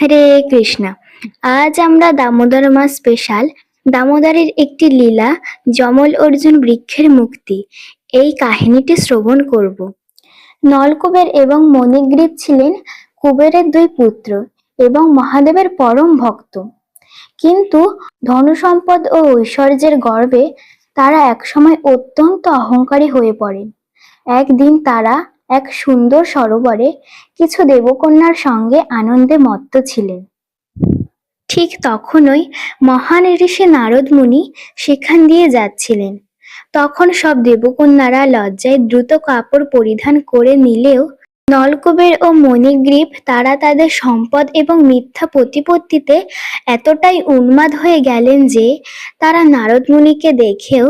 হরে কৃষ্ণা। আজ আমরা দামোদর মাস স্পেশাল দামোদরের একটি লীলা, যমল অর্জুন বৃক্ষের মুক্তি। এই কাহিনীটি শ্রবণ করব। নলকুবের এবং মণিগ্রীব ছিলেন কুবেরের দুই পুত্র এবং মহাদেবের পরম ভক্ত। কিন্তু ধনসম্পদ ও ঐশ্বর্যের গর্বে তারা একসময় অত্যন্ত অহংকারী হয়ে পড়েন। একদিন তারা এক সুন্দর সরোবরে কিছু দেবকন্যার সঙ্গে আনন্দে মত্ত ছিলেন। ঠিক তখনই মহান ঋষি নারদ মুনি সেখান দিয়ে যাচ্ছিলেন। তখন সব দেবকন্যারা লজ্জায় দ্রুত কাপড় পরিধান করে নিলেও নলকুবের ও মণিগ্রীব তারা তাদের সম্পদ এবং মিথ্যা প্রতিপত্তিতে এতটাই উন্মাদ হয়ে গেলেন যে তারা নারদ মুনিকে দেখেও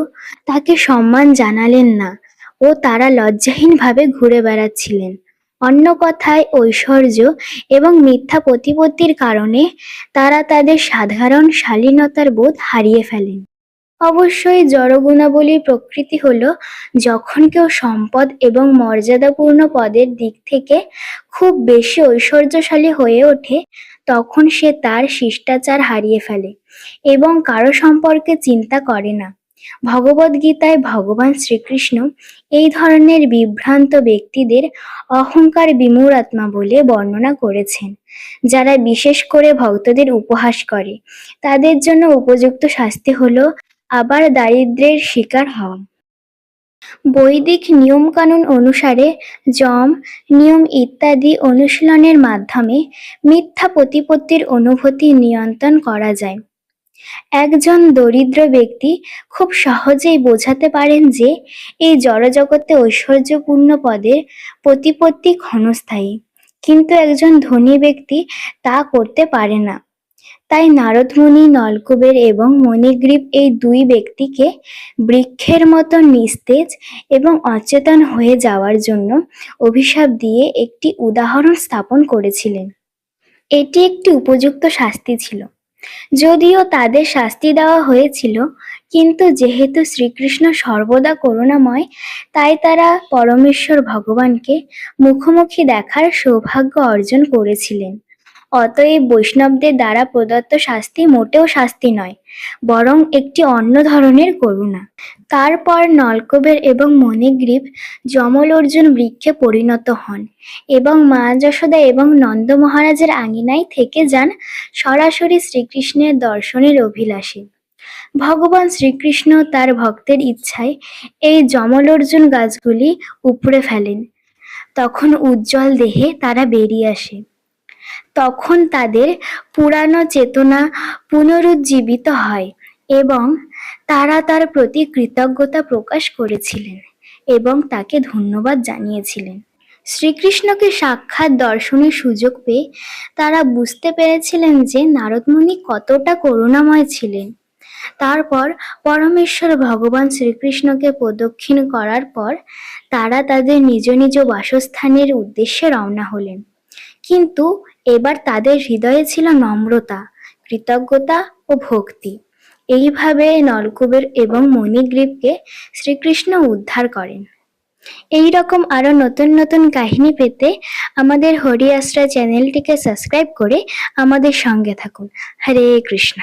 তাকে সম্মান জানালেন না। ও তারা লজ্জাহীনভাবে ঘুরে বেড়াচ্ছিলেন। অন্য কথায় ঐশ্বর্য এবং মিথ্যা প্রতিপত্তির কারণে তারা তাদের সাধারণ শালীনতার বোধ হারিয়ে ফেলেন। অবশ্যই জড়গুণাবলীর প্রকৃতি হলো যখন কেউ সম্পদ এবং মর্যাদাপূর্ণ পদের দিক থেকে খুব বেশি ঐশ্বর্যশালী হয়ে ওঠে, তখন সে তার শিষ্টাচার হারিয়ে ফেলে এবং কারও সম্পর্কে চিন্তা করে না। ভগবদ্গীতায় ভগবান শ্রীকৃষ্ণ এই ধরনের বিভ্রান্ত ব্যক্তিদের অহংকার বিমূঢ়াত্মা বলে বর্ণনা করেছেন। যারা বিশেষ করে ভক্তদের উপহাস করে, তাদের জন্য উপযুক্ত শাস্তি হলো আবার দারিদ্র্যের শিকার হওয়া। বৈদিক নিয়মকানুন অনুসারে যম, নিয়ম ইত্যাদি অনুশীলনের মাধ্যমে মিথ্যা প্রতিপত্তির অনুভূতি নিয়ন্ত্রণ করা যায়। একজন দরিদ্র ব্যক্তি খুব সহজেই বোঝাতে পারেন যে এই জড়জগতে ঐশ্বর্যপূর্ণ পদের প্রতিপত্তি ক্ষণস্থায়ী। কিন্তু একজন ধনী ব্যক্তি তা করতে পারে না। তাই নারদমুনি নলকুবের এবং মণিগ্রীব এই দুই ব্যক্তিকে বৃক্ষের মতো নিস্তেজ এবং অচেতন হয়ে যাওয়ার জন্য অভিশাপ দিয়ে একটি উদাহরণ স্থাপন করেছিলেন। এটি একটি উপযুক্ত শাস্তি ছিল। যদিও তাদের শাস্তি দেওয়া হয়েছিল, কিন্তু যেহেতু শ্রীকৃষ্ণ সর্বদা করুণাময়, তাই তারা পরমেশ্বর ভগবানকে মুখোমুখি দেখার সৌভাগ্য অর্জন করেছিলেন। অতএব বৈষ্ণবদের দ্বারা প্রদত্ত শাস্তি মোটেও শাস্তি নয়, বরং একটি অন্য ধরনের করুণা। তারপর নলকবের এবং মণিগ্রীব যমল অর্জুন বৃক্ষে পরিণত হন এবং মা যশোদা এবং নন্দ মহারাজের আঙিনায় থেকে যান সরাসরি শ্রীকৃষ্ণের দর্শনের অভিলাষে। ভগবান শ্রীকৃষ্ণ তার ভক্তের ইচ্ছায় এই যমল অর্জুন গাছগুলি উপড়ে ফেলেন। তখন উজ্জ্বল দেহে তারা বেরিয়ে আসে। তখন তাদের পুরানো চেতনা পুনরুজ্জীবিত হয় এবং তারা তার প্রতি কৃতজ্ঞতা প্রকাশ করেছিলেন এবং তাকে ধন্যবাদ জানিয়েছিলেন। শ্রীকৃষ্ণকে সাক্ষাৎ দর্শনের সুযোগ পেয়ে তারা বুঝতে পেরেছিলেন যে নারদমুনি কতটা করুণাময় ছিলেন। তারপর পরমেশ্বর ভগবান শ্রীকৃষ্ণকে প্রদক্ষিণ করার পর তারা তাদের নিজ নিজ বাসস্থানের উদ্দেশ্যে রওনা হলেন। কিন্তু এবার তাদের হৃদয়ে ছিল নম্রতা, কৃতজ্ঞতা ও ভক্তি। এইভাবে নলকুবের এবং মণিগ্রীবকে শ্রীকৃষ্ণ উদ্ধার করেন। এই রকম আরও নতুন নতুন কাহিনী পেতে আমাদের হরি আশ্রয় চ্যানেলটিকে সাবস্ক্রাইব করে আমাদের সঙ্গে থাকুন। হরে কৃষ্ণ।